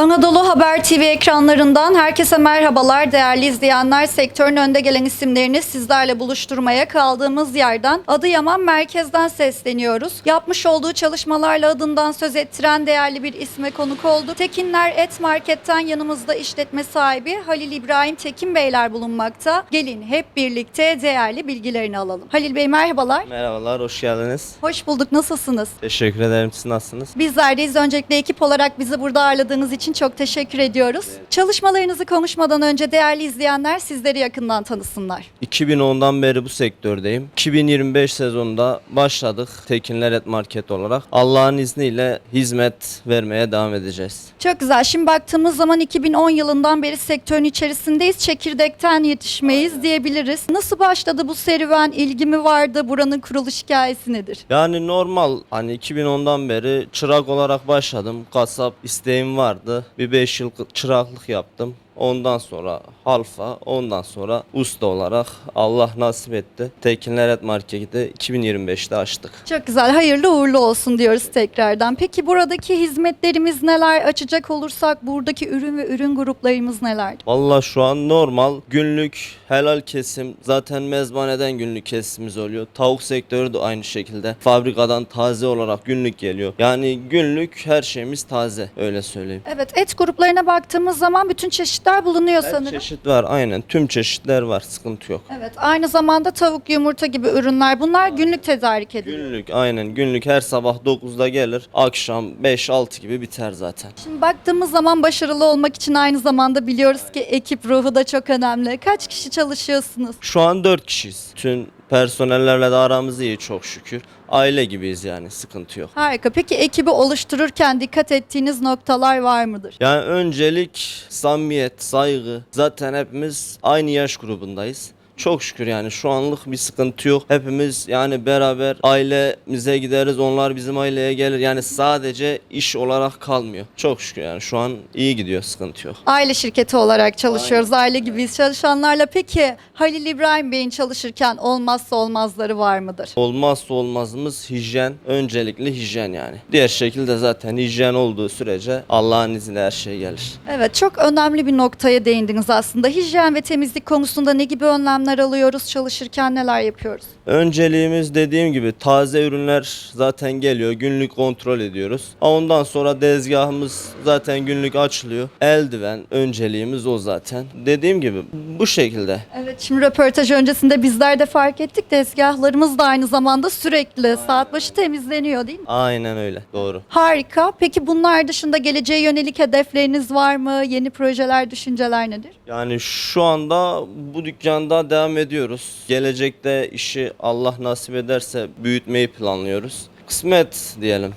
Anadolu Haber TV ekranlarından herkese merhabalar değerli izleyenler. Sektörün önde gelen isimlerini sizlerle buluşturmaya kaldığımız yerden Adıyaman merkezden sesleniyoruz. Yapmış olduğu çalışmalarla adından söz ettiren değerli bir isme konuk olduk. Tekinler Et Market'ten yanımızda işletme sahibi Halil İbrahim Tekin Beyler bulunmakta. Gelin hep birlikte değerli bilgilerini alalım. Halil Bey merhabalar. Merhabalar, hoş geldiniz. Hoş bulduk. Nasılsınız? Teşekkür ederim. Siz nasılsınız? Bizler deyiz. Öncelikle ekip olarak bizi burada ağırladığınız için çok teşekkür ediyoruz. Çalışmalarınızı konuşmadan önce değerli izleyenler sizleri yakından tanısınlar. 2010'dan beri bu sektördeyim. 2025 sezonunda başladık Tekinler Et Market olarak. Allah'ın izniyle hizmet vermeye devam edeceğiz. Çok güzel. Şimdi baktığımız zaman 2010 yılından beri sektörün içerisindeyiz. Çekirdekten yetişmeyiz diyebiliriz. Nasıl başladı bu serüven? İlgi mi vardı? Buranın kuruluş hikayesi nedir? Yani normal hani 2010'dan beri çırak olarak başladım. Kasap isteğim vardı. Bir 5 yıl çıraklık yaptım. Ondan sonra halfa, ondan sonra usta olarak Allah nasip etti. Tekinler Et Market'i 2025'te açtık. Çok güzel. Hayırlı uğurlu olsun diyoruz tekrardan. Peki buradaki hizmetlerimiz neler? Açacak olursak buradaki ürün ve ürün gruplarımız neler? Valla şu an normal günlük helal kesim zaten mezbaneden günlük kesimimiz oluyor. Tavuk sektörü de aynı şekilde fabrikadan taze olarak günlük geliyor. Yani günlük her şeyimiz taze öyle söyleyeyim. Evet et gruplarına baktığımız zaman bütün çeşitler bulunuyor Her sanırım. çeşit var aynen tüm çeşitler var sıkıntı yok. Evet aynı zamanda tavuk yumurta gibi ürünler bunlar günlük tedarik ediliyor. Günlük aynen günlük her sabah 9'da gelir akşam 5-6 gibi biter zaten. Şimdi baktığımız zaman başarılı olmak için aynı zamanda biliyoruz ki ekip ruhu da çok önemli. Kaç kişi çalışıyorsunuz? Şu an 4 kişiyiz. Tüm personellerle de aramız iyi çok şükür. Aile gibiyiz yani sıkıntı yok. Harika. Peki ekibi oluştururken dikkat ettiğiniz noktalar var mıdır? Yani öncelik samimiyet, saygı. Zaten hepimiz aynı yaş grubundayız. Çok şükür yani şu anlık bir sıkıntı yok. Hepimiz yani beraber ailemize gideriz. Onlar bizim aileye gelir. Yani sadece iş olarak kalmıyor. Çok şükür yani şu an iyi gidiyor sıkıntı yok. Aile şirketi olarak çalışıyoruz. Aile gibiyiz çalışanlarla. Peki Halil İbrahim Bey'in çalışırken olmazsa olmazları var mıdır? Olmazsa olmazımız hijyen. Öncelikli hijyen yani. Diğer şekilde zaten hijyen olduğu sürece Allah'ın izniyle her şey gelir. Evet çok önemli bir noktaya değindiniz aslında. Hijyen ve temizlik konusunda ne gibi önlemler alıyoruz? Çalışırken neler yapıyoruz? Önceliğimiz dediğim gibi taze ürünler zaten geliyor. Günlük kontrol ediyoruz. Ondan sonra dezgahımız zaten günlük açılıyor. Eldiven önceliğimiz o zaten. Dediğim gibi bu şekilde. Evet şimdi röportaj öncesinde bizler de fark ettik. Tezgahlarımız da aynı zamanda sürekli saat başı temizleniyor değil mi? Aynen öyle. Doğru. Harika. Peki bunlar dışında geleceğe yönelik hedefleriniz var mı? Yeni projeler, düşünceler nedir? Yani şu anda bu dükkanda devam ediyoruz. Gelecekte işi Allah nasip ederse büyütmeyi planlıyoruz. Kısmet diyelim.